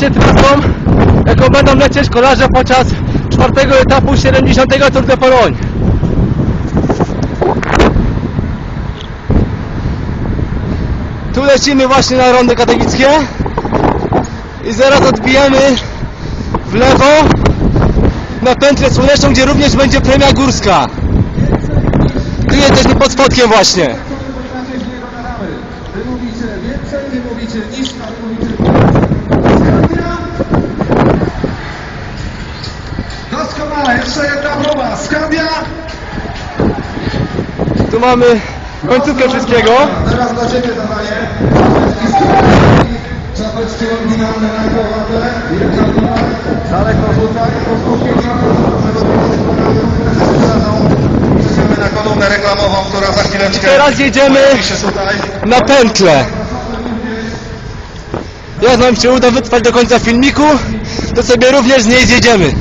właśnie trasą, jaką będą lecieć kolarze podczas czwartego etapu 70 Tour de Pologne. Tu lecimy właśnie na rondy katowickie i zaraz odbijemy w lewo na pętlę słoneczną, gdzie również będzie premia górska. Tu jesteśmy pod spodkiem właśnie. Wy mówicie więcej, wy mówicie niż, a wy mówicie Jedna próba. Skandia! Tu mamy końcówkę wszystkiego. Teraz dla Ciebie zadanie. Czapeczki oryginalne na głowę. Daleko rzucaj, posłuchaj. Idziemy na kolumnę reklamową, która za chwileczkę... Teraz jedziemy na pętlę. Jak nam się uda wytrwać do końca filmiku, to sobie również z niej zjedziemy.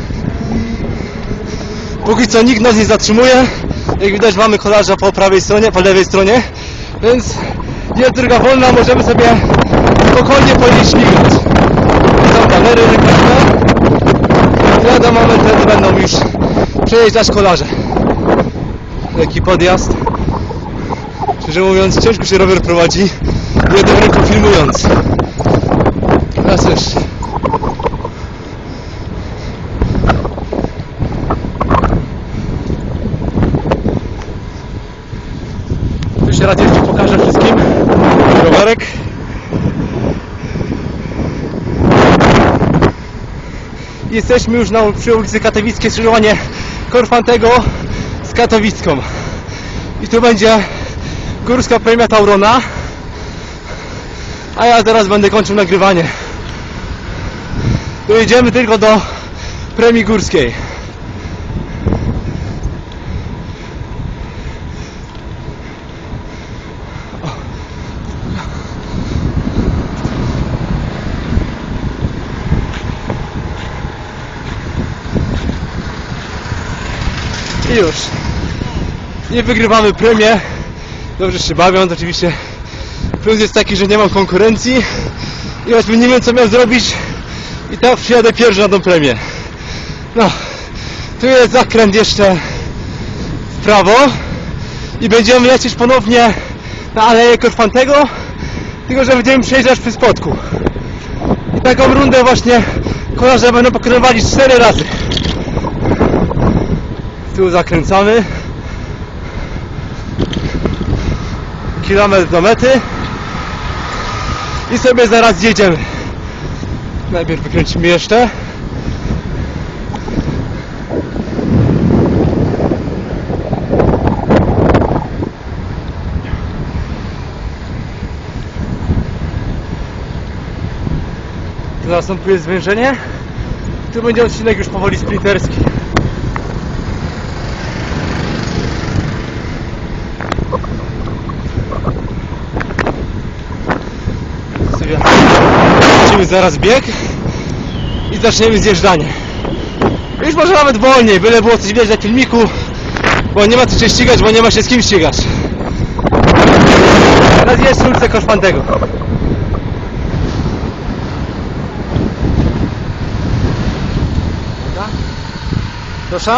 Póki co nikt nas nie zatrzymuje. Jak widać mamy kolarza po prawej stronie, po lewej stronie. Więc jest droga wolna, możemy sobie spokojnie po niej śmigać. Są kamery reklamne. Lada moment wtedy będą już przejeżdżać kolarze. Lekki podjazd. Szczerze mówiąc, ciężko się rower prowadzi jedną ręką filmując. Raz jeszcze. Jeszcze raz jeszcze pokażę wszystkim rowerek. Jesteśmy już na, przy ulicy Katowickie, skrzyżowanie Korfantego z Katowicką. I tu będzie górska premia Taurona. A ja teraz będę kończył nagrywanie. Dojedziemy tylko do premii górskiej. I już. Nie wygrywamy premię. Dobrze się bawią, to oczywiście. Plus jest taki, że nie mam konkurencji. I choćby nie wiem co miał zrobić. I tak przyjadę pierwszy na tą premię. No. Tu jest zakręt jeszcze w prawo. I będziemy lecieć ponownie na Aleję Korfantego. Tylko, że będziemy przejeżdżać przy spodku. I taką rundę właśnie kolarze będą pokonywali 4 razy. Tu zakręcamy. Kilometr do mety. I sobie zaraz zjedziemy. Najpierw wykręcimy jeszcze. Następuje zwężenie. Tu będzie odcinek już powoli sprinterski. sobie Lecimy zaraz bieg i zaczniemy zjeżdżanie. Już może nawet wolniej, byle było coś widać na filmiku, bo nie ma co się ścigać, bo nie ma się z kim ścigać. Teraz jest ulicę Koszpantego. Proszę?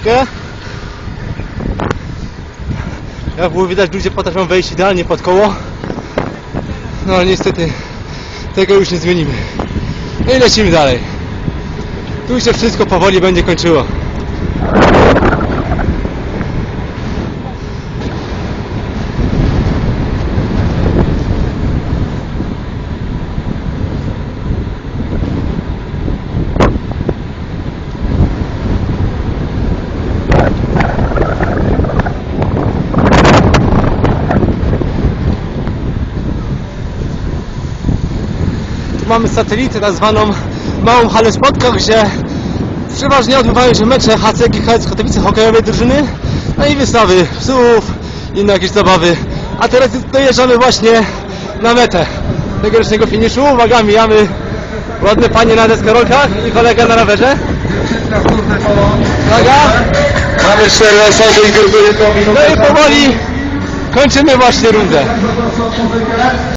Okay. Jak było widać, ludzie potrafią wejść idealnie pod koło. No ale niestety tego już nie zmienimy. No i lecimy dalej. Tu się wszystko powoli będzie kończyło. Mamy satelitę tak zwaną Małą Halę Spotkach, gdzie przeważnie odbywają się mecze HC GKS Katowice hokejowej drużyny, no i wystawy psów, inne jakieś zabawy. A teraz dojeżdżamy właśnie na metę tegorocznego finiszu. Uwaga, mijamy ładne panie na deskorolkach i kolega na rowerze. Uwaga! Mamy 4 osoby i minutę. No i powoli kończymy właśnie rundę.